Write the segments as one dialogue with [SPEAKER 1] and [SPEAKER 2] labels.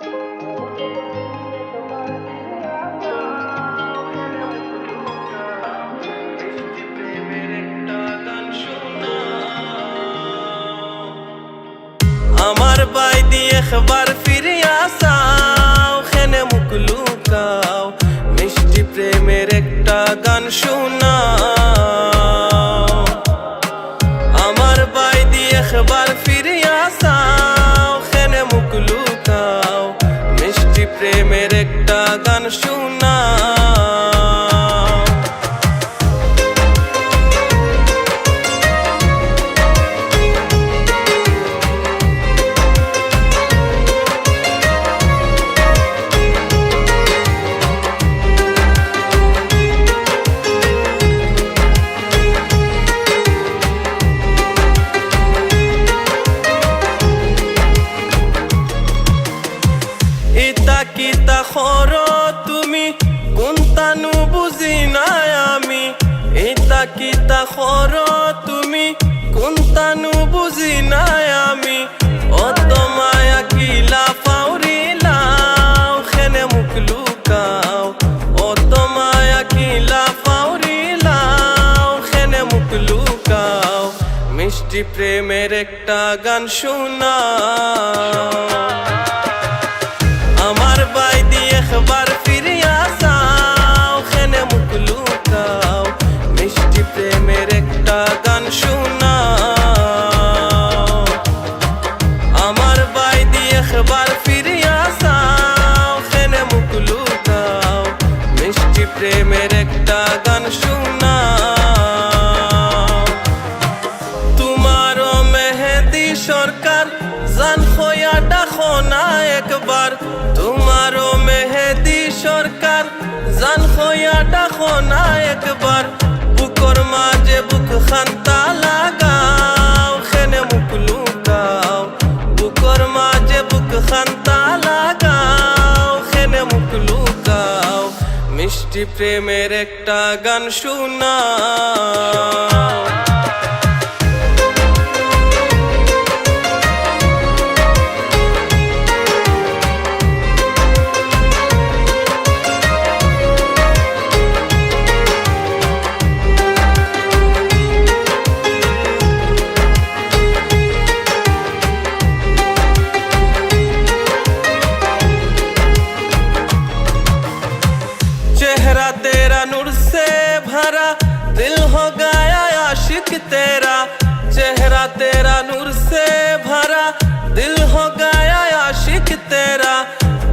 [SPEAKER 1] আমার বাই দিয়ে খবর ফিরে আসাও, খেনে মুখ লুকাও, মিষ্টি প্রেমের একটা গান শোনাও। আমার বাই দিয়ে খবর ফিরে আসাও গান ইতা কিতা খর তুমি? কোনটানো বুজি নাই আমি? ইতা কিতা খর তুমি? কোনটানো বুজি নাই আমি? অত মায়া কিলা ফাউরিলাও খেনে মুখ লুকাও। অত মায়া কিলা ফাউরিলাও খেনে মুখ লুকাও। মিষ্টি প্রেমের একটা গান শোনাও। প্রেমের একটা গান শুনা তোমারও মেহেদি সরকার, জান হইয়া ডাকো না একবার। তোমারও মেহেদি সরকার, জান হইয়া ডাকো না একবার। বুকর মাঝে বুক খান্তা প্রেমের একটা গান শোনাও तेरा चेहरा तेरा नूर से भरा। दिल हो गया आशिक तेरा।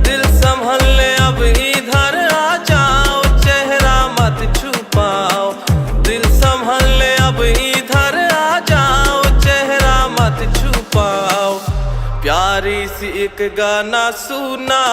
[SPEAKER 1] दिल संभल ले अब इधर आ जाओ। चेहरा मत छुपाओ। दिल संभल ले अब इधर आ जाओ। चेहरा मत छुपाओ। प्यारी सी एक गाना सुना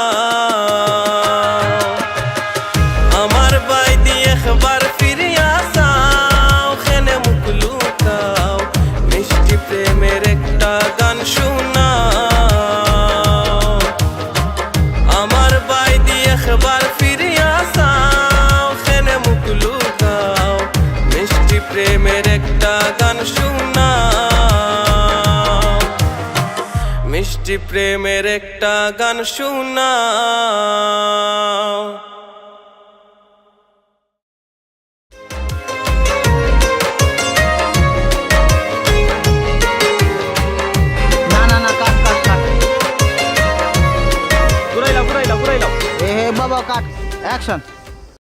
[SPEAKER 1] মিষ্টি প্রেমের একটা গান শোনাও।
[SPEAKER 2] না না না কাট কাট কাট।
[SPEAKER 3] পুরাই লাও পুরাই লাও পুরাই লাও
[SPEAKER 2] এ হে বাবা কাট। অ্যাকশন